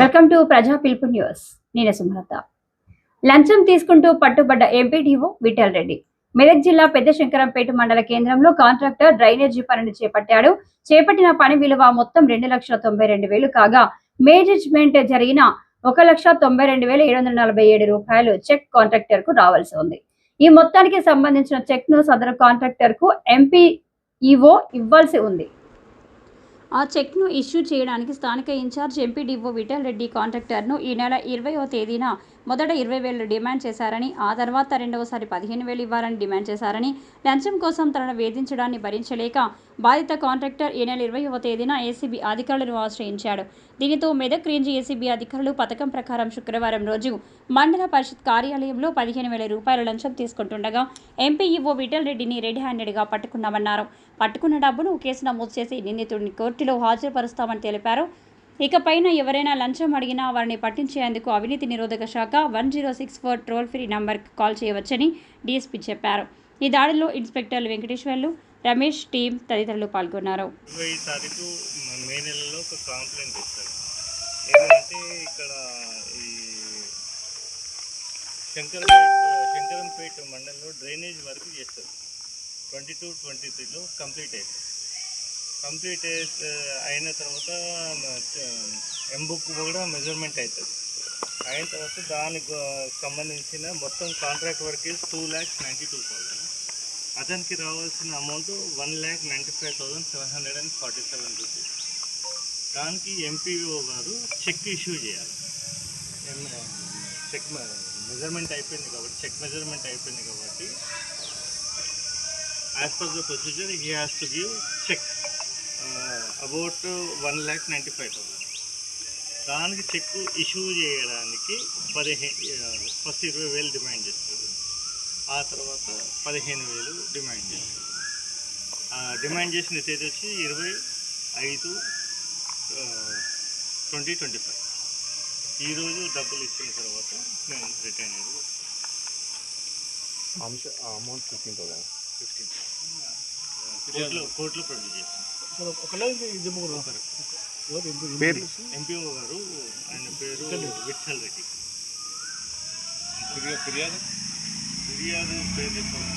Welcome to ప్రజా పిలుపు news నేను సుమలత. లంచం తీసుకుంటూ పట్టుబడ్డ ఎంపీడీఓ విఠల్ రెడ్డి. మెదక్ జిల్లా పెద్ద శంకరంపేట మండల కేంద్రంలో కాంట్రాక్టర్ డ్రైనేజీ పనిని చేపట్టాడు. చేపట్టిన పని విలువ మొత్తం రెండు లక్షల తొంభై రెండు వేలు కాగా మేనేజ్మెంట్ జరిగిన ఒక లక్ష తొంభై రెండు వేల ఏడు వందల నలభై ఏడు రూపాయలు చెక్ కాంట్రాక్టర్కు రావాల్సి ఉంది. ఈ మొత్తానికి సంబంధించిన చెక్ను సదరు కాంట్రాక్టర్కు ఎంపీఈఓ ఇవ్వాల్సి ఉంది. ఆ చెక్ను ఇష్యూ చేయడానికి స్థానిక ఇన్ఛార్జ్ ఎంపీడీఓ విఠల్ రెడ్డి కాంట్రాక్టర్ను ఈ నెల ఇరవైవ తేదీన మొదట ఇరవై వేలు డిమాండ్ చేశారని ఆ తర్వాత రెండవసారి పదిహేను వేలు ఇవ్వాలని డిమాండ్ చేశారని లంచం కోసం తనను వేధించడాన్ని భరించలేక బాధిత కాంట్రాక్టర్ ఈ నెల ఇరవైవ తేదీన ఏసీబీ అధికారులను ఆశ్రయించాడు. దీనితో మెదక్ రేంజ్ ఏసీబీ అధికారులు పథకం ప్రకారం శుక్రవారం రోజు మండల పరిషత్ కార్యాలయంలో పదిహేను వేల రూపాయల లంచం తీసుకుంటుండగా ఎంపీఈఓ విఠల్ రెడ్డిని రెడ్ హ్యాండెడ్గా పట్టుకున్నామన్నారు. పట్టుకున్న డబ్బును కేసు నమోదు చేసి నిందితుడిని కోర్టులో హాజరుపరుస్తామని తెలిపారు. ఇకపైన ఎవరైనా లంచం అడిగినా వారిని పట్టించేందుకు అవినీతి నిరోధక శాఖ one zero six four toll free నంబర్కి కాల్ చేయవచ్చని డీఎస్పీ చెప్పారు. ఈ దాడిలో ఇన్స్పెక్టర్లు వెంకటేశ్వర్లు రమేష్ టీం తదితరులు పాల్గొన్నారు. మే నెలలో ఒక కంప్లైంట్ ఇస్తారు ఏంటంటే ఇక్కడ ఈ శంకరంపేట శంకరంపేట మండలంలో డ్రైనేజ్ వర్క్ చేస్తారు. ట్వంటీ టూ ట్వంటీ త్రీలో కంప్లీట్ అయింది కంప్లీట్ అయిన తర్వాత ఎంబుక్ కూడా మెజర్మెంట్ అవుతుంది. అయిన తర్వాత దానికి సంబంధించిన మొత్తం contract work is two lakhs ninety two thousand అతనికి రావాల్సిన amount one lakh ninety five thousand seven hundred and forty seven rupees దానికి ఎంపీఓ గారు చెక్ ఇష్యూ చేయాలి. చెక్ మెజర్మెంట్ అయిపోయింది కాబట్టి చెక్ మెజర్మెంట్ అయిపోయింది కాబట్టి as per the procedure he has to give cheque about one lakh ninety five thousand. దానికి cheque issue చేయడానికి పదిహేను ఫస్ట్ ఇరవై వేలు డిమాండ్ చేస్తారు. ఆ తర్వాత పదిహేను వేలు డిమాండ్ చేస్తారు. డిమాండ్ చేసిన తేదీ వచ్చి ఇరవై ఐదు ట్వంటీ ట్వంటీ ఫైవ్. ఈరోజు డబ్బులు ఇచ్చిన తర్వాత మేము రిటర్న్ అయ్యేది అంశ అమౌంట్ ఫిఫ్టీన్ థౌసండ్. ఫిఫ్టీన్. కోర్టులో కోర్టులో ప్రొడ్యూస్ చేస్తాం పేరు? ఎంపీఓ గారు ఆయన పేరు విఠల్ రెడ్డి. ఫిర్యాదు? ఫిర్యాదు పేరు చెప్పాను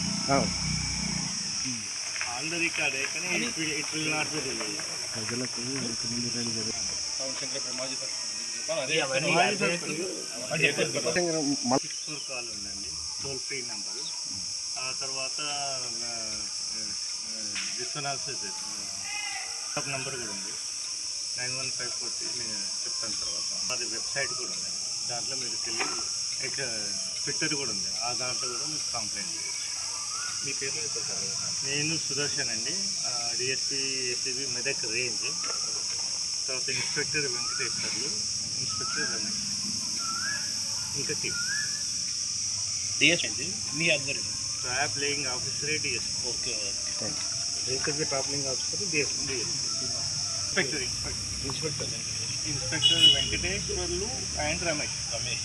అందరి కాడే కానీ it will not be release ప్రజలకు సిక్స్ ఫోర్ కాల్ ఉందండి. Toll free number. ఆ తర్వాత విశ్వనాథ్ వాట్సాప్ నెంబర్ కూడా ఉంది. నైన్ వన్ ఫైవ్ ఫోర్ నేను చెప్తాను తర్వాత. అది వెబ్సైట్ కూడా ఉంది. దాంట్లో మీరు వెళ్ళి ఇక ట్విట్టర్ కూడా ఉంది. ఆ దాంట్లో కూడా మీరు కంప్లైంట్ చేయొచ్చు. మీ పేరు చెప్పారు నేను సుదర్శన్ అండి. DSP ACB Medak range. తర్వాత ఇన్స్పెక్టర్ వెంకటేశ్వర్లు ఇన్స్పెక్టర్ రమేష్. ఇంకా టీం డిఎస్పీ మీ అందరి trap laying ఆఫీసరే DSP okay vehicle travelling officer DSP inspector inspector inspector inspector Venkateswarlu and Ramesh. Ramesh.